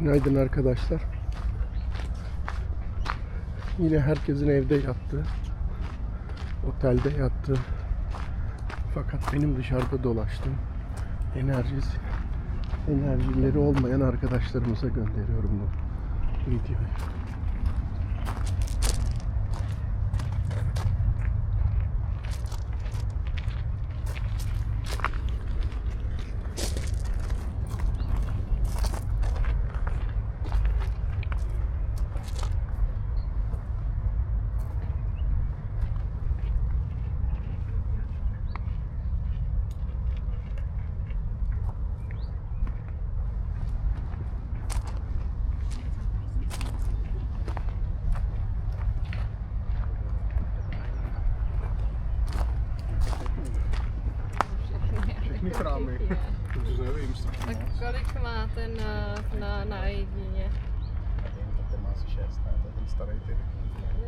Günaydın arkadaşlar. Yine herkesin evde yattığı, otelde yattığı fakat benim dışarıda dolaştım. Enerjisi, enerjileri olmayan arkadaşlarımıza gönderiyorum bu videoyu. Technikrámy. Protože nevím, Tak kolik máte na, na, na jedině? Nevím, to ten má asi 6, ne? To je ten starý ty.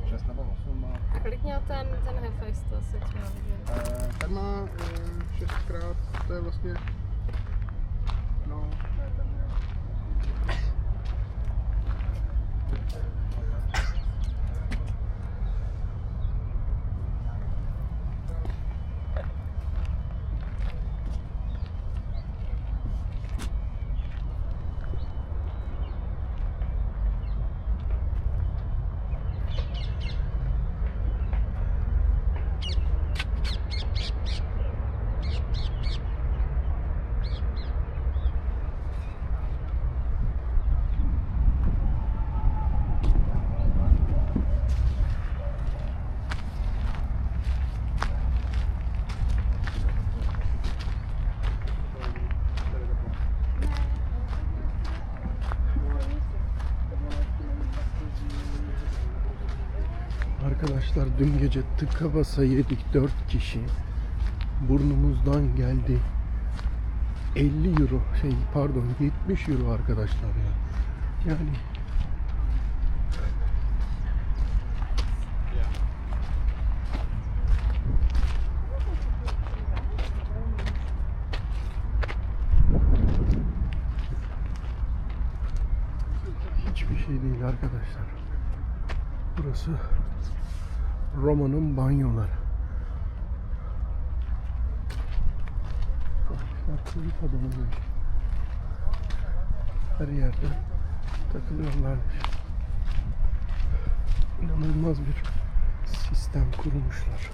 6 nebo 8 má. A kolik měl ten, ten Hefesto, asi třeba vidět? Eh, ten má 6 krát, to je vlastně... Arkadaşlar dün gece tıka basa yedik 4 kişi. Burnumuzdan geldi. 50 euro şey pardon 70 euro arkadaşlar ya. Yani hiçbir şey değil arkadaşlar. Burası Roma'nın banyoları. Kuyruk adamıymış. Her yerde takılıyorlarmış. İnanılmaz bir sistem kurmuşlar.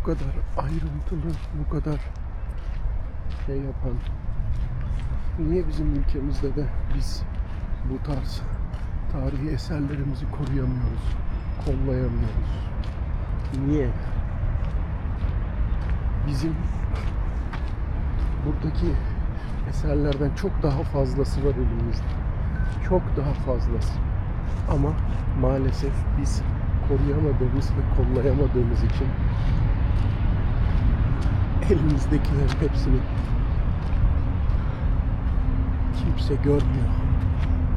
Bu kadar ayrıntılı, bu kadar şey yapan Niye bizim ülkemizde de biz bu tarz tarihi eserlerimizi koruyamıyoruz, kollayamıyoruz? Niye? Bizim buradaki eserlerden çok daha fazlası var elimizde. Çok daha fazlası. Ama maalesef biz koruyamadığımız ve kollayamadığımız için elimizdekilerin hepsini kimse görmüyor.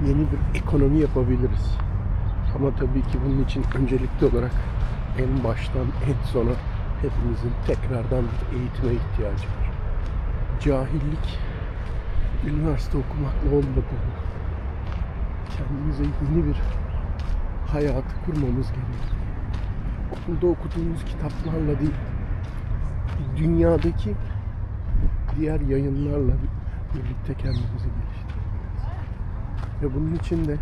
Yeni bir ekonomi yapabiliriz. Ama tabii ki bunun için öncelikli olarak en baştan en sona hepimizin tekrardan bir eğitime ihtiyacı var. Cahillik üniversite okumakla olmadığını, kendimize yeni bir hayatı kurmamız gerekiyor. Okulda okuduğumuz kitaplarla değil, dünyadaki diğer yayınlarla birlikte kendimizi geliştirmeliyiz. Ve bunun için de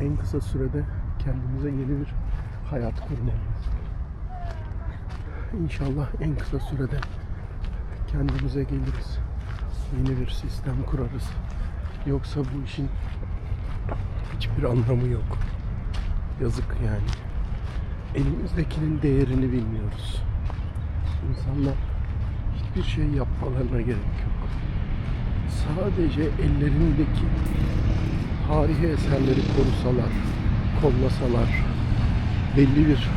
en kısa sürede kendimize yeni bir hayat kurmalıyız. İnşallah en kısa sürede kendimize geliriz. Yeni bir sistem kurarız. Yoksa bu işin hiçbir anlamı yok. Yazık yani. Elimizdekinin değerini bilmiyoruz. İnsanlar hiçbir şey yapmalarına gerek yok sadece ellerindeki tarihi eserleri korusalar, kollasalar, belli bir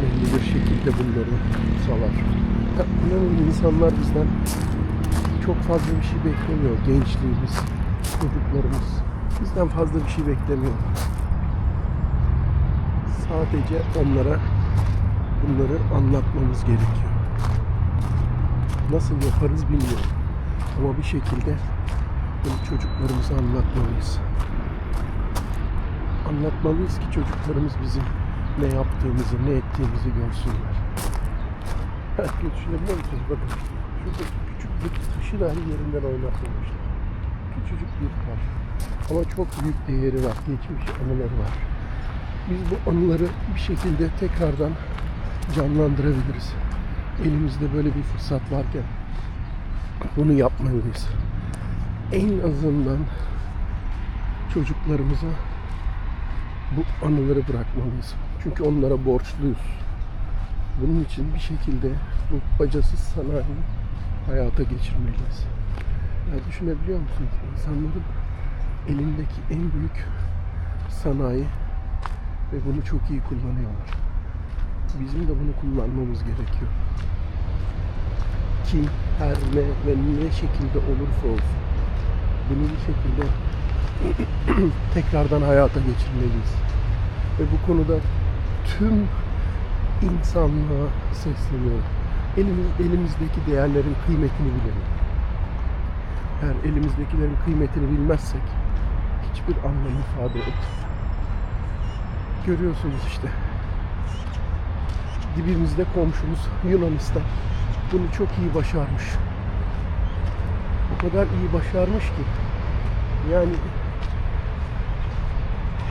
belli bir şekilde bunları tutsalar. Ya, inanın insanlar bizden çok fazla bir şey beklemiyor. Gençliğimiz, çocuklarımız bizden fazla bir şey beklemiyor. Sadece onlara bunları anlatmamız gerekiyor. Nasıl yaparız bilmiyorum. Ama bir şekilde bunu çocuklarımıza anlatmalıyız. Anlatmalıyız ki çocuklarımız bizim ne yaptığımızı, ne ettiğimizi görsünler. Herkes düşünebiliyor musunuz? Bakın şurada küçük bir taşı dahi yerinden oynatmamışlar. Küçücük bir taş. Ama çok büyük değeri var, geçmiş anıları var. Biz bu anıları bir şekilde tekrardan canlandırabiliriz. Elimizde böyle bir fırsat varken bunu yapmalıyız. En azından çocuklarımıza bu anıları bırakmalıyız. Çünkü onlara borçluyuz. Bunun için bir şekilde bu bacasız sanayiyi hayata geçirmeliyiz. Ya düşünebiliyor musunuz? İnsanların elindeki en büyük sanayi ve bunu çok iyi kullanıyorlar. Bizim de bunu kullanmamız gerekiyor. Kim, her ne ve ne şekilde olursa olsun bir şekilde tekrardan hayata geçirmeliyiz. Ve bu konuda tüm insanlığa sesleniyorum. Elimiz, elimizdeki değerlerin kıymetini bilelim. Eğer elimizdekilerin kıymetini bilmezsek hiçbir anlam ifade etmiyor. Görüyorsunuz işte. Dibimizde komşumuz Yunanistan bunu çok iyi başarmış. O kadar iyi başarmış ki yani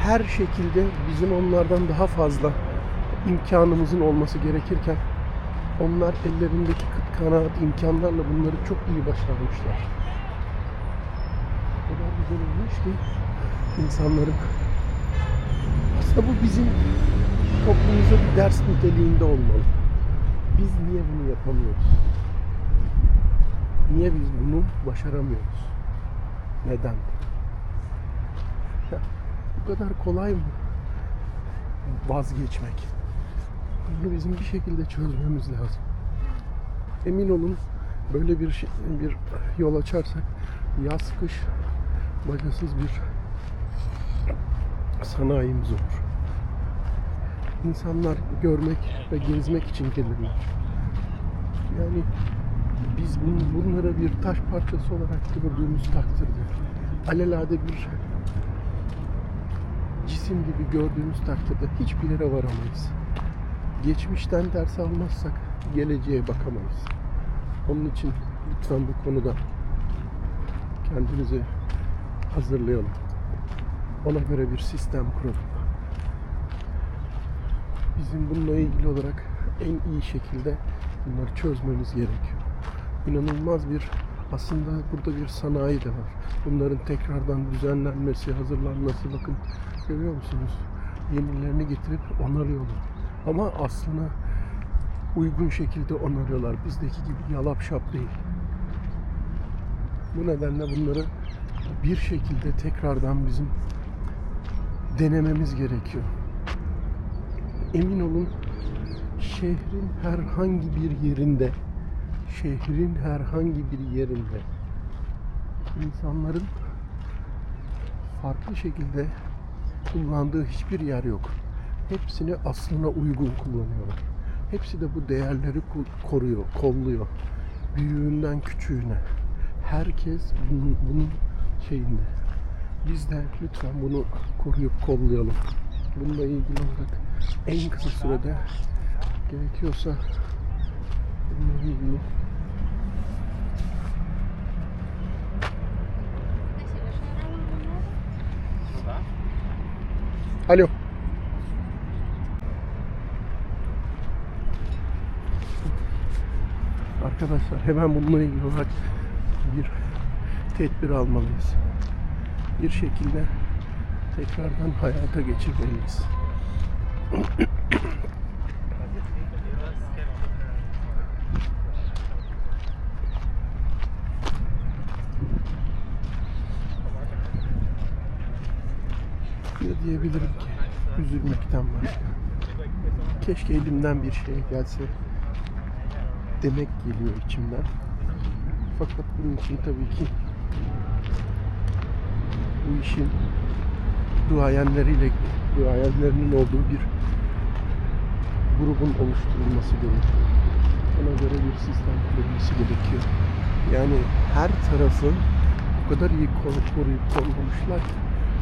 her şekilde bizim onlardan daha fazla imkanımızın olması gerekirken onlar ellerindeki kıt kanaat imkanlarla bunları çok iyi başarmışlar. O kadar güzel olmuş ki insanların aslında bu bizim toplumumuza bir ders niteliğinde olmalı. Biz niye bunu yapamıyoruz? Niye biz bunu başaramıyoruz? Neden? Ya, bu kadar kolay mı? Vazgeçmek. Bunu bizim bir şekilde çözmemiz lazım. Emin olun böyle bir şey, bir yol açarsak yaz kış bacasız bir sanayimiz olur. İnsanlar görmek ve gezmek için gelirler. Yani biz bun- bunları bir taş parçası olarak gördüğümüz takdirde alelade bir cisim gibi gördüğümüz takdirde hiçbir yere varamayız. Geçmişten ders almazsak geleceğe bakamayız. Onun için lütfen bu konuda kendimizi hazırlayalım. Ona göre bir sistem kuralım. Bizim bununla ilgili olarak en iyi şekilde bunları çözmemiz gerekiyor. İnanılmaz bir aslında burada bir sanayi de var. Bunların tekrardan düzenlenmesi, hazırlanması bakın görüyor musunuz? Yenilerini getirip onarıyorlar. Ama aslına uygun şekilde onarıyorlar. Bizdeki gibi yalap şap değil. Bu nedenle bunları bir şekilde tekrardan bizim denememiz gerekiyor. Emin olun şehrin herhangi bir yerinde şehrin herhangi bir yerinde insanların farklı şekilde kullandığı hiçbir yer yok. Hepsini aslına uygun kullanıyorlar. Hepsi de bu değerleri koruyor, kolluyor. Büyüğünden küçüğüne. Herkes bunun, bunun şeyinde. Biz de lütfen bunu koruyup kollayalım. Bununla ilgili olarak en kısa sürede gerekiyorsa bununla ilgili Alo. Arkadaşlar hemen bununla ilgili olarak bir tedbir almalıyız. Bir şekilde tekrardan hayata geçirmeliyiz. Ne diyebilirim ki? Üzülmekten başka. Keşke elimden bir şey gelse demek geliyor içimden. Fakat bunun için tabii ki bu işin duayenleriyle duayenlerinin olduğu bir grubun oluşturulması gerekiyor. kafana göre bir sistem kurulması gerekiyor. Yani her tarafı o kadar iyi koru- koruyup kollamışlar ki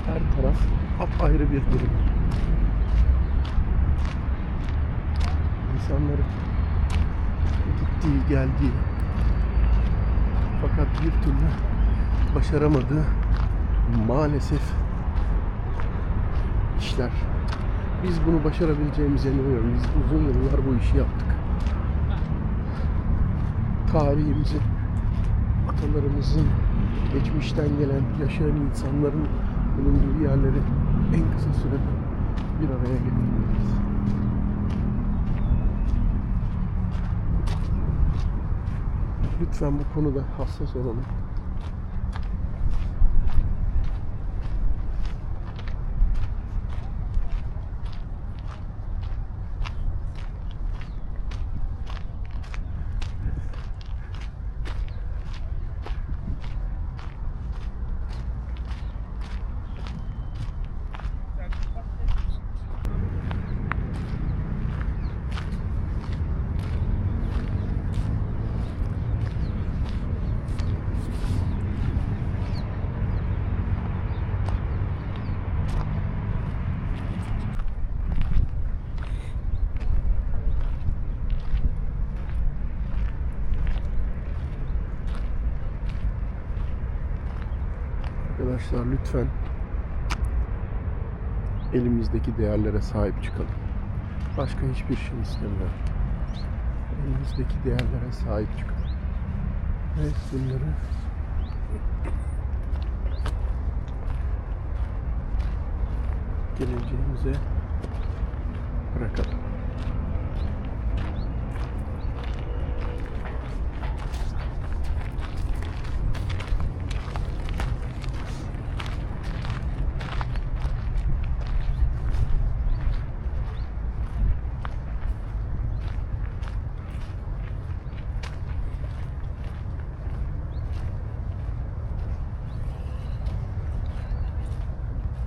her taraf apayrı bir durum. İnsanların gittiği geldiği fakat bir türlü başaramadığı maalesef işler. Biz bunu başarabileceğimize inanıyorum. Biz uzun yıllar bu işi yaptık. Tarihimizin, atalarımızın, geçmişten gelen, yaşayan insanların bulunduğu yerleri en kısa sürede bir araya getirmeliyiz. Lütfen bu konuda hassas olalım. Arkadaşlar lütfen elimizdeki değerlere sahip çıkalım. Başka hiçbir şey istemiyorum. Elimizdeki değerlere sahip çıkalım. Ve bunları geleceğimize bırakalım.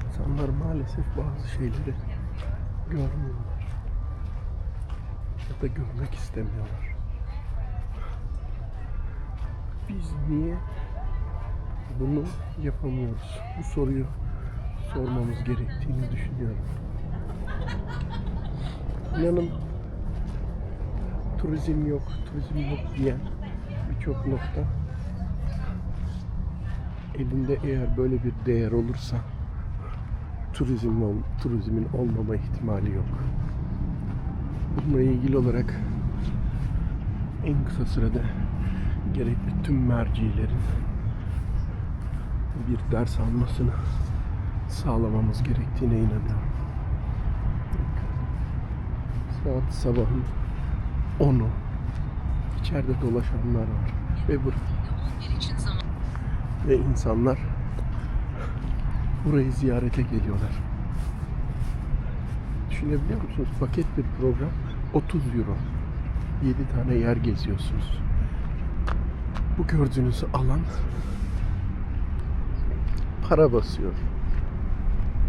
İnsanlar maalesef bazı şeyleri görmüyorlar. Ya da görmek istemiyorlar. Biz niye bunu yapamıyoruz? Bu soruyu sormamız gerektiğini düşünüyorum. İnanın turizm yok, turizm yok diyen birçok nokta elinde eğer böyle bir değer olursa turizm turizmin olmama ihtimali yok. Bununla ilgili olarak en kısa sürede gerekli tüm mercilerin bir ders almasını sağlamamız gerektiğine inanıyorum. Saat sabahın 10'u. İçeride dolaşanlar var. Ve bu ve insanlar burayı ziyarete geliyorlar. Düşünebiliyor musunuz? Paket bir program 30 euro. 7 tane yer geziyorsunuz. Bu gördüğünüz alan para basıyor.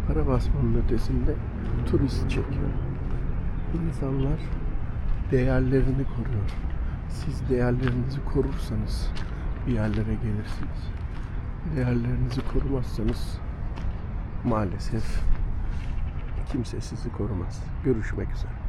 Para basmanın ötesinde turist çekiyor. İnsanlar değerlerini koruyor. Siz değerlerinizi korursanız bir yerlere gelirsiniz. Değerlerinizi korumazsanız maalesef kimse sizi korumaz. Görüşmek üzere.